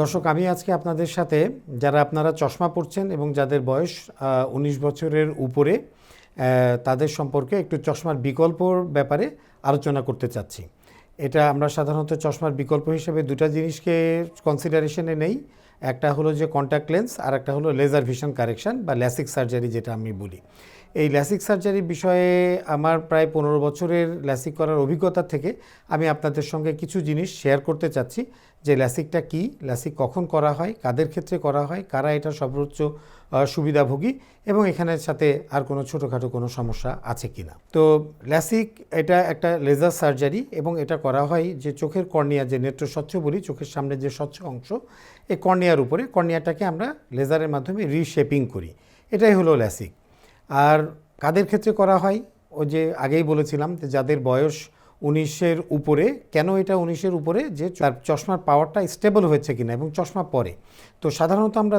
দর্শক, আমি আজকে আপনাদের সাথে যারা আপনারা চশমা পড়ছেন এবং যাদের বয়স উনিশ বছরের উপরে তাদের সম্পর্কে একটু চশমার বিকল্পর ব্যাপারে আলোচনা করতে চাচ্ছি। এটা আমরা সাধারণত চশমার বিকল্প হিসেবে দুটা জিনিসকে কনসিডারেশনে নেই। একটা হলো যে কন্ট্যাক্ট লেন্স আর একটা হলো লেজার ভিশন কারেকশন বা ল্যাসিক সার্জারি যেটা আমি বলি। এই ল্যাসিক সার্জারির বিষয়ে আমার প্রায় পনেরো বছরের ল্যাসিক করার অভিজ্ঞতা থেকে আমি আপনাদের সঙ্গে কিছু জিনিস শেয়ার করতে চাচ্ছি, যে ল্যাসিকটা কি, ল্যাসিক কখন করা হয়, কাদের ক্ষেত্রে করা হয়, কারা এটা সর্বোচ্চ সুবিধাভোগী, এবং এখানের সাথে আর কোনো ছোটোখাটো কোনো সমস্যা আছে কি না। তো ল্যাসিক এটা একটা লেজার সার্জারি, এবং এটা করা হয় যে চোখের কর্নিয়া, যে নেত্র স্বচ্ছ বলি, চোখের সামনে যে স্বচ্ছ অংশ, এই কর্নিয়ার উপরে, কর্নিয়াটাকে আমরা লেজারের মাধ্যমে রিশেপিং করি। এটাই হলো ল্যাসিক। আর কাদের ক্ষেত্রে করা হয়? ওই যে আগেই বলেছিলাম যে যাদের বয়স উনিশের উপরে, কেন এটা উনিশের উপরে? যে তার চশমার পাওয়ারটা স্টেবল হয়েছে কিনা এবং চশমা পরে। তো সাধারণত আমরা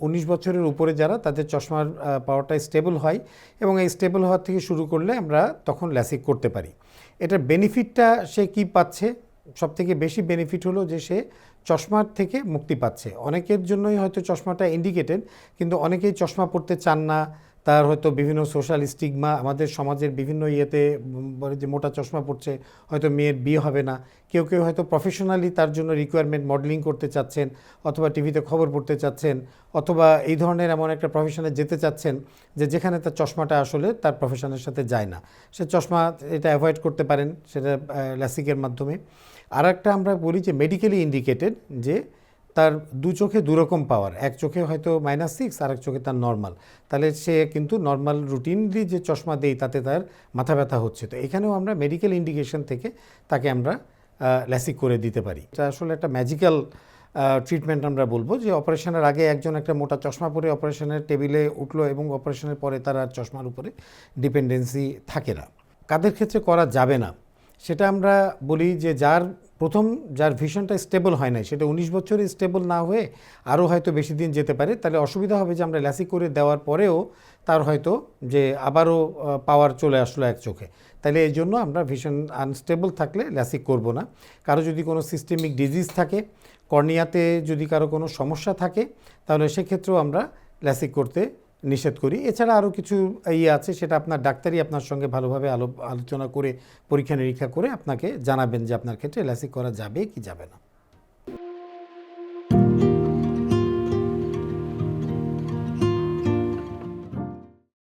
উনিশ বছরের উপরে যারা, তাদের চশমার পাওয়ারটা স্টেবল হয় এবং এই স্টেবল হওয়ার থেকে শুরু করলে আমরা তখন ল্যাসিক করতে পারি। এটার বেনিফিটটা সে কি পাচ্ছে? সব থেকে বেশি বেনিফিট হলো যে সে চশমার থেকে মুক্তি পাচ্ছে। অনেকের জন্যই হয়তো চশমাটা ইন্ডিকেটেড কিন্তু অনেকেই চশমা পড়তে চান না তার হয়তো বিভিন্ন সোশ্যাল স্টিগমা আমাদের সমাজের বিভিন্ন ইয়েতে যে মোটা চশমা পড়ছে হয়তো মেয়ের বিয়ে হবে না। কেউ কেউ হয়তো প্রফেশনালি তার জন্য রিকোয়ারমেন্ট মডেলিং করতে চাচ্ছেন অথবা টিভিতে খবর পড়তে চাচ্ছেন অথবা এই ধরনের এমন একটা প্রফেশনে যেতে চাচ্ছেন যে যেখানে তার চশমাটা আসলে তার প্রফেশনের সাথে যায় না। সে চশমা এটা অ্যাভয়েড করতে পারেন, সেটা ল্যাসিকের মাধ্যমে। আর একটা আমরা বলি যে মেডিকেলি ইন্ডিকেটেড যে তার দু চোখে দুরকম পাওয়ার এক চোখে হয়তো মাইনাস সিক্স আর এক চোখে তার নর্মাল তাহলে সে কিন্তু নর্মাল রুটিনলি যে চশমা দেই, তাতে তার মাথা ব্যথা হচ্ছে। তো এখানেও আমরা মেডিকেল ইন্ডিকেশন থেকে তাকে আমরা ল্যাসিক করে দিতে পারি। এটা আসলে একটা ম্যাজিক্যাল ট্রিটমেন্ট আমরা বলব যে অপারেশনের আগে একজন একটা মোটা চশমা পরে অপারেশনের টেবিলে উঠল এবং অপারেশনের পরে তার আর চশমার উপরে ডিপেন্ডেন্সি থাকে না। কাদের ক্ষেত্রে করা যাবে না? সেটা আমরা বলি যে যার প্রথম যার ভিশনটা স্টেবল হয় নাই, সেটা উনিশ বছরে স্টেবল না হয়ে আরও হয়তো বেশি দিন যেতে পারে, তাহলে অসুবিধা হবে যে আমরা ল্যাসি করে দেওয়ার পরেও তার হয়তো যে আবারও পাওয়ার চলে আসলো এক চোখে। তাহলে এই জন্য আমরা ভীষণ আনস্টেবল থাকলে ল্যাসিক করব না। কারও যদি কোনো সিস্টেমিক ডিজিজ থাকে কর্নিয়াতে যদি কারও কোনো সমস্যা থাকে, তাহলে সেক্ষেত্রেও আমরা ল্যাসিক করতে নিষেধ করি। এছাড়া আরও কিছু ইয়ে আছে, সেটা আপনার ডাক্তারই আপনার সঙ্গে ভালোভাবে আলো, আলোচনা করে পরীক্ষা নিরীক্ষা করে আপনাকে জানাবেন যে আপনার ক্ষেত্রে এলাসি করা যাবে কি যাবে না।